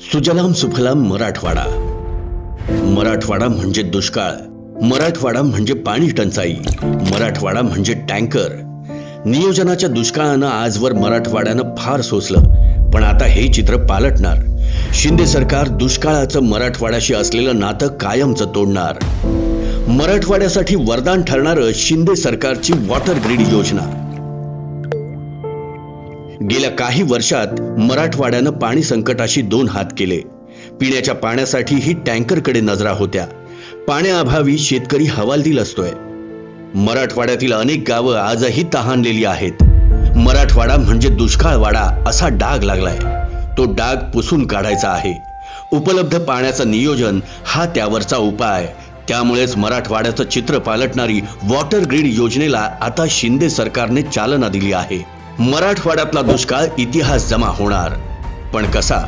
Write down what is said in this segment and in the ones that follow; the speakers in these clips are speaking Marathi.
सुजलाम सुफलाम मराठवाडा. मराठवाडा म्हणजे दुष्काळ मराठवाडा म्हणजे पाणी टंचाई मराठवाडा म्हणजे टँकर. नियोजनाच्या दुष्काळानं आजवर मराठवाड्यानं फार सोसलं पण आता हे चित्र पालटणार. शिंदे सरकार दुष्काळाचं मराठवाड्याशी असलेलं नातं कायमचं तोडणार. मराठवाड्यासाठी वरदान ठरणारं शिंदे सरकारची वॉटर ग्रीड योजना. गेल्या काही वर्षात मराठवाड्यानं पाणी संकटाशी दोन हात केले. पिण्याच्या पाण्यासाठीही टँकरकडे नजरा होत्या. पाण्याअभावी शेतकरी हवालदिल असतोय. मराठवाड्यातील अनेक गावं आजही तहानलेली आहेत. मराठवाडा म्हणजे दुष्काळवाडा असा डाग लागलाय. तो डाग पुसून काढायचा आहे. उपलब्ध पाण्याचं नियोजन हा त्यावरचा उपाय. त्यामुळेच मराठवाड्याचं चित्र पालटणारी वॉटर ग्रीड योजनेला आता शिंदे सरकारने चालना दिली आहे. मराठवाड्यातला दुष्काळ इतिहास जमा होणार. पण कसा?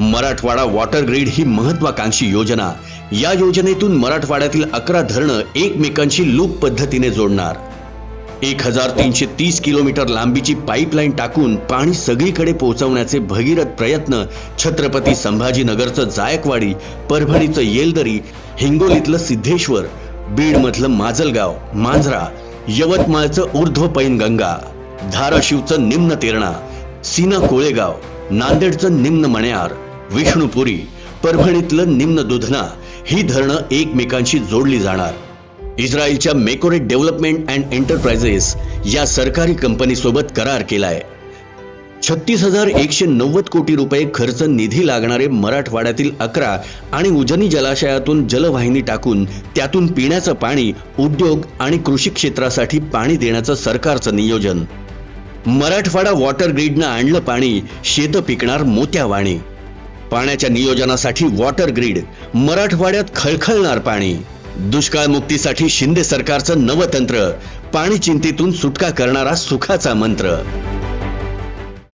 मराठवाडा वॉटर ग्रीड ही महत्वाकांक्षी योजना. या योजनेतून मराठवाड्यातील अकरा धरणं एकमेकांशी लूप पद्धतीने जोडणार. एक हजार तीनशे तीस किलोमीटर लांबीची पाईपलाईन टाकून पाणी सगळीकडे पोहोचवण्याचे भगीरथ प्रयत्न छत्रपती संभाजीनगरचं जायकवाडी परभणीचं येलदरी हिंगोलीतलं सिद्धेश्वर बीडमधलं माजलगाव मांजरा यवतमाळचं ऊर्ध्व पैनगंगा धाराशिवचं निम्न तेरणा सीना कोळेगाव नांदेडचं निम्न मण्यार विष्णुपुरी परभणीतलं निम्न दुधना ही धरणं एकमेकांशी जोडली जाणार. इस्रायलच्या मेकोरेट डेव्हलपमेंट अँड एंटरप्राइजेस या सरकारी कंपनीसोबत करार केलाय. छत्तीस हजार एकशे नव्वद कोटी रुपये खर्च निधी लागणारे मराठवाड्यातील अकरा आणि उजनी जलाशयातून जलवाहिनी टाकून त्यातून पिण्याचं पाणी उद्योग आणि कृषी क्षेत्रासाठी पाणी देण्याचं सरकारचं नियोजन. मराठवाडा वॉटर ग्रीडनं आणलं पाणी शेतं पिकणार मोत्यावाणी पाण्याच्या नियोजनासाठी वॉटर ग्रीड मराठवाड्यात खळखळणार पाणी. दुष्काळ मुक्तीसाठी शिंदे सरकारचं नवतंत्र पाणी चिंतेतून सुटका करणारा सुखाचा मंत्र.